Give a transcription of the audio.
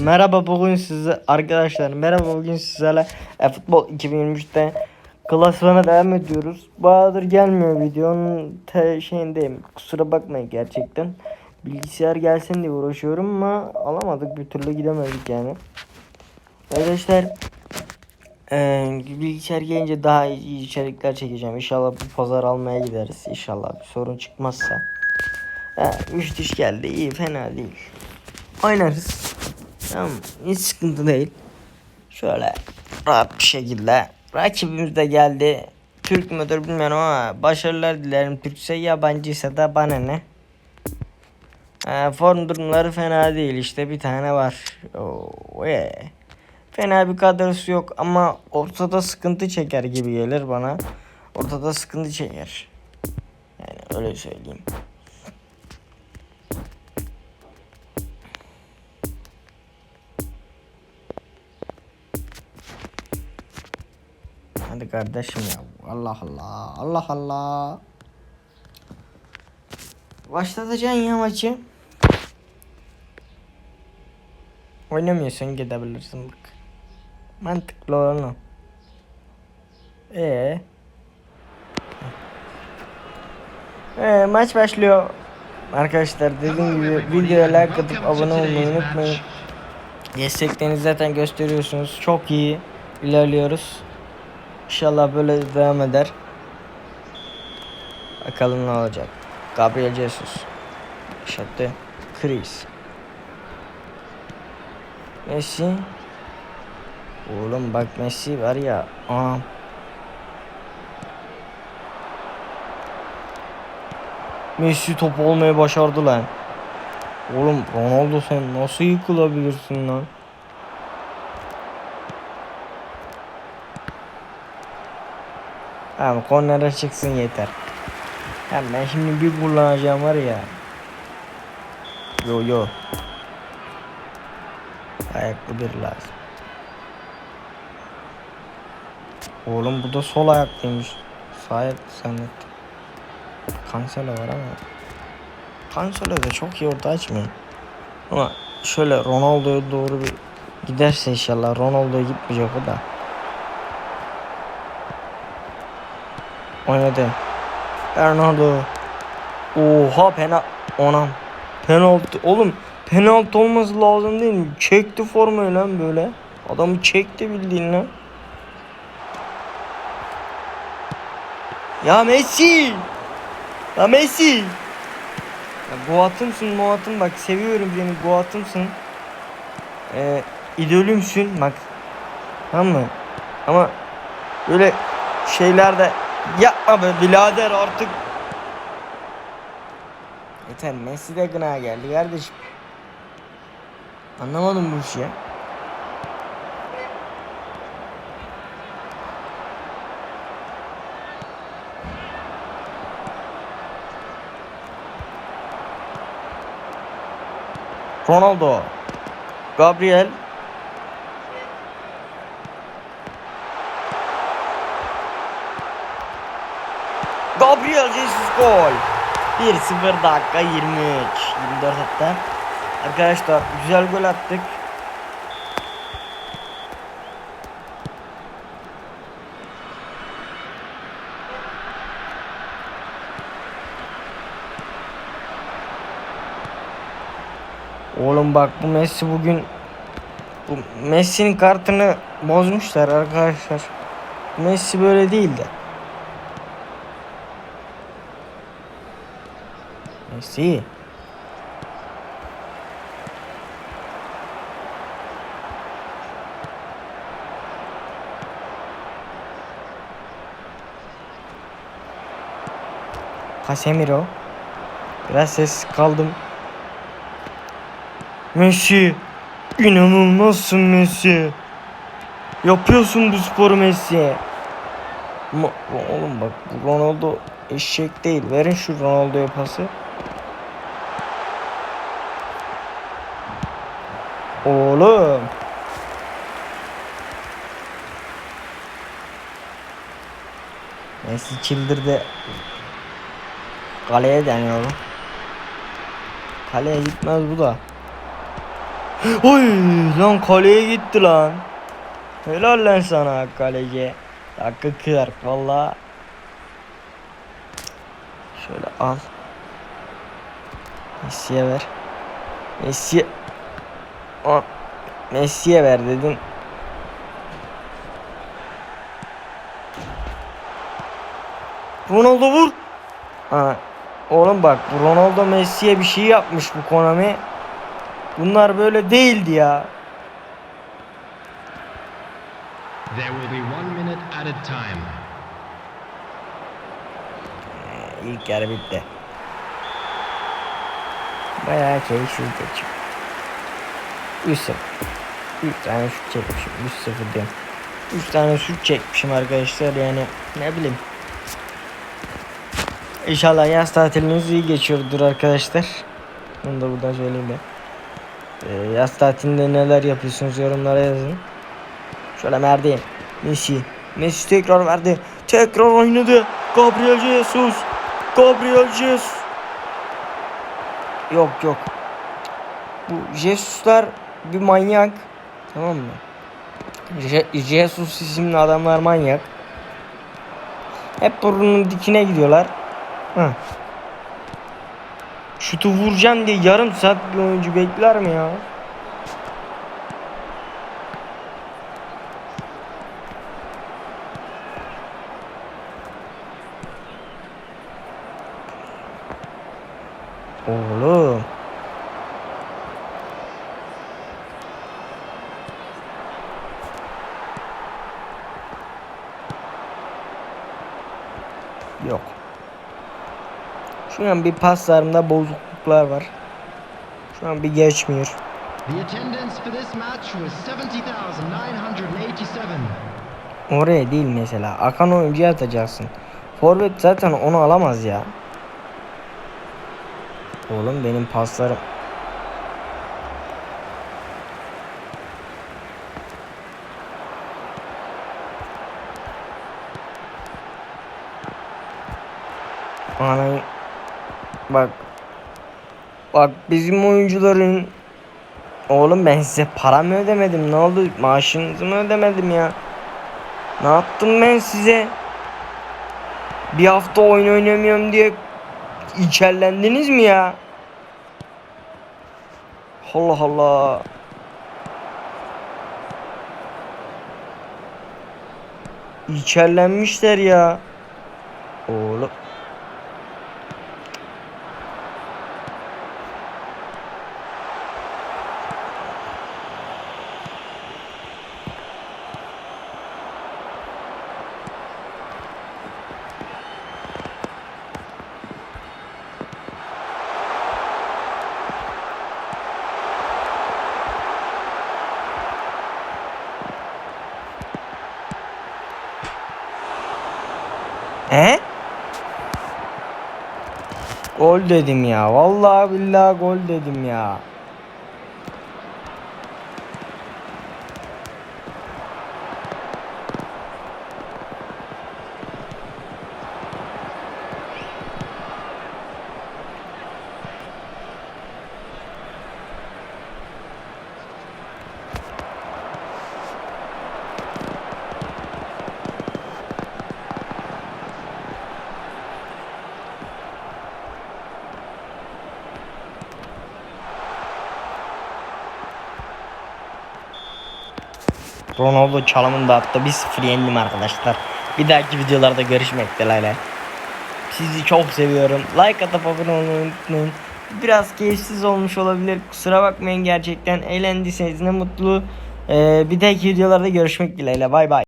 Merhaba bugün size arkadaşlar merhaba bugün sizlerle e, futbol 2023'te klasmana devam ediyoruz. Bayağıdır gelmiyor videonun te şeyindeyim. Kusura bakmayın gerçekten. Bilgisayar gelsin diye uğraşıyorum ama alamadık bir türlü gidemedik yani. Arkadaşlar e, bilgisayar gelince daha iyi içerikler çekeceğim. İnşallah bu pazar almaya gideriz. İnşallah bir sorun çıkmazsa. Ha, müştüş geldi iyi fena değil. Oynarız. Tamam hiç sıkıntı değil. Şöyle rahat bir şekilde. Rakibimiz de geldi. Türk müdür bilmiyorum ama başarılar dilerim. Türkse yabancıysa da bana ne. Ee, form durumları fena değil işte bir tane var. Oo, yeah. Fena bir kadrosu yok ama ortada sıkıntı çeker gibi gelir bana. Ortada sıkıntı çeker. Yani öyle söyleyeyim. Kardeşim ya. Allah Allah. Allah Allah. Başlatacaksın ya maçı. Oynamıyorsan gidebilirsin bak. Mantıklı olan o. Ee. Ee, maç başlıyor. Arkadaşlar dediğim gibi videoya like atıp abone olmayı unutmayın. Desteklerinizi zaten gösteriyorsunuz. Çok iyi ilerliyoruz. İnşallah böyle devam eder. Bakalım ne olacak. Gabriel Jesus. Şattı. Chris. Messi. Oğlum bak Messi var ya. Aa. Messi top olmayı başardı lan. Oğlum Ronaldo sen nasıl yıkılabilirsin lan? Tamam kornere çıksın yeter. Tamam ben şimdi bir kullanacağım var ya. Yo yo. Ayaklı bir lazım. Oğlum bu da sol ayaklıymış. Sağ ayak zannettim. Cancelo var ama. Cancelo da çok iyi orta açmıyor. Ama şöyle Ronaldo'ya doğru bir giderse inşallah Ronaldo'ya gitmeyecek o da. Oynadı. Bernardo. Oha pena onam. Penaltı oğlum penaltı olması lazım değil mi? Çekti formayı lan böyle. Adamı çekti bildiğin lan. Ya Messi! Ya Messi! Ya Goat'ımsın Muat'ım bak seviyorum seni Goat'ımsın. Ee, idolümsün bak. Tamam mı? Ama böyle şeylerde yapma be birader artık. Yeter Messi de gına geldi kardeşim. Anlamadım bu işi ya. Ronaldo. Gabriel. Gabriel Jesus gol. 1-0 dakika 23. 24 hatta. Arkadaşlar güzel gol attık. Oğlum bak bu Messi bugün bu Messi'nin kartını bozmuşlar arkadaşlar. Messi böyle değildi. Messi. Casemiro. Biraz sessiz kaldım. Messi. İnanılmazsın Messi. Yapıyorsun bu sporu Messi. Ma oğlum bak bu Ronaldo eşek değil. Verin şu Ronaldo'ya pası. Oğlum. Messi çıldırdı. Kaleye deniyor. Kaleye gitmez bu da. Oy lan kaleye gitti lan. Helal lan sana kaleci. Dakika 40 valla. Şöyle al. Messi'ye ver. Messi. Aa, Messi'ye ver dedim. Ronaldo vur. Ana. Oğlum bak Ronaldo Messi'ye bir şey yapmış bu Konami. Bunlar böyle değildi ya. There will be one minute at a time. İlk yarı bitti. Bayağı keyifsiz geçiyor. 3-0. 3 tane şut çekmişim. 3-0 diyorum. 3 tane şut çekmişim arkadaşlar yani ne bileyim. İnşallah yaz tatiliniz iyi geçiyordur arkadaşlar. Bunu da buradan söyleyeyim ben. Ee, yaz tatilinde neler yapıyorsunuz yorumlara yazın. Şöyle Merdi. Messi. Messi tekrar verdi. Tekrar oynadı. Gabriel Jesus. Gabriel Jesus. Yok yok. Bu Jesus'lar bir manyak. Tamam mı? Je- Jesus isimli adamlar manyak. Hep burnunun dikine gidiyorlar. Hı. Şutu vuracağım diye yarım saat bir oyuncu bekler mi ya? Oğlum. Yok. Şu an bir paslarımda bozukluklar var. Şu an bir geçmiyor. The attendance for this match was 70,987. Oraya değil mesela. Akan oyuncuya atacaksın. Forvet zaten onu alamaz ya. Oğlum benim paslarım. Ana bak. Bak bizim oyuncuların oğlum ben size para mı ödemedim? Ne oldu? Maaşınızı mı ödemedim ya? Ne yaptım ben size? Bir hafta oyun oynamıyorum diye içerlendiniz mi ya? Allah Allah. İçerlenmişler ya. Oğlum Gol dedim ya. Vallahi billahi gol dedim ya. Ronaldo çalımını da attı. Bir sıfır yendim arkadaşlar. Bir dahaki videolarda görüşmek dileğiyle. Sizi çok seviyorum. Like atıp abone olmayı unutmayın. Biraz keyifsiz olmuş olabilir. Kusura bakmayın gerçekten. Eğlendiyseniz ne mutlu. Ee, bir dahaki videolarda görüşmek dileğiyle. Bay bay.